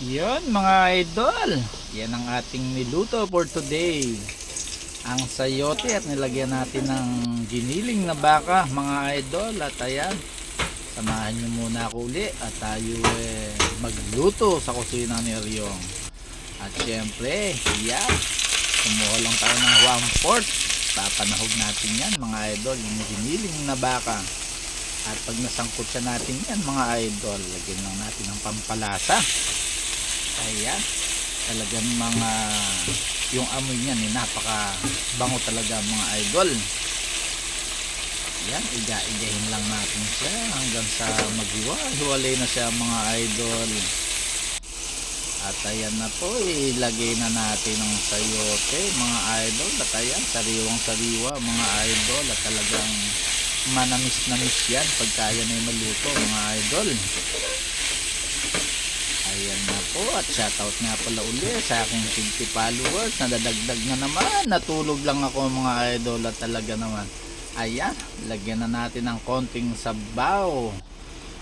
Yun mga idol. Yan ang ating niluto for today. Ang sayote at nilagyan natin ng giniling na baka mga idol. At ayan, samahan nyo muna ako uli at tayo eh, magluto sa kusina ni Ryong. At syempre, yan, kumuha lang tayo ng 1 4 Papanahog natin yan mga idol, yung giniling na baka. At pag nasangkot siya natin yan mga idol, lagyan lang natin ng pampalasa. Ayan. Talagang mga yung amoy niyan eh, napaka bango talaga mga idol. Yan, iga-igahin lang natin siya hanggang sa maghiwa. Hiwalay na siya mga idol. At ayan na po, ilagay na natin ang sayote mga idol. At ayan, sariwang sariwa mga idol. At talagang manamis-namis yan pagka yan ay maluto mga idol. Ayan na po. At shoutout nga pala uli sa aking 50 followers. Nadadagdag na naman. Natulog lang ako mga idol at talaga naman. Ayan lagyan na natin ng konting sabaw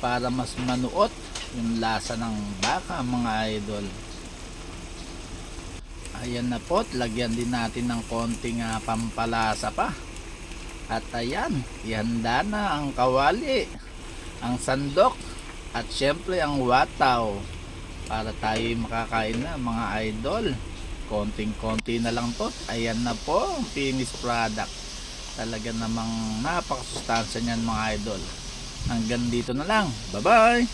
para mas manuot yung lasa ng baka mga idol. Ayan na po lagyan din natin ng konting ah, pampalasa pa. At ayan ihanda na ang kawali ang sandok at syempre ang wataw para tayo makakain na mga idol. Konting konti na lang to. Ayan na po finished product. Talaga namang napakasustansya niyan mga idol. Hanggang dito na lang. Bye bye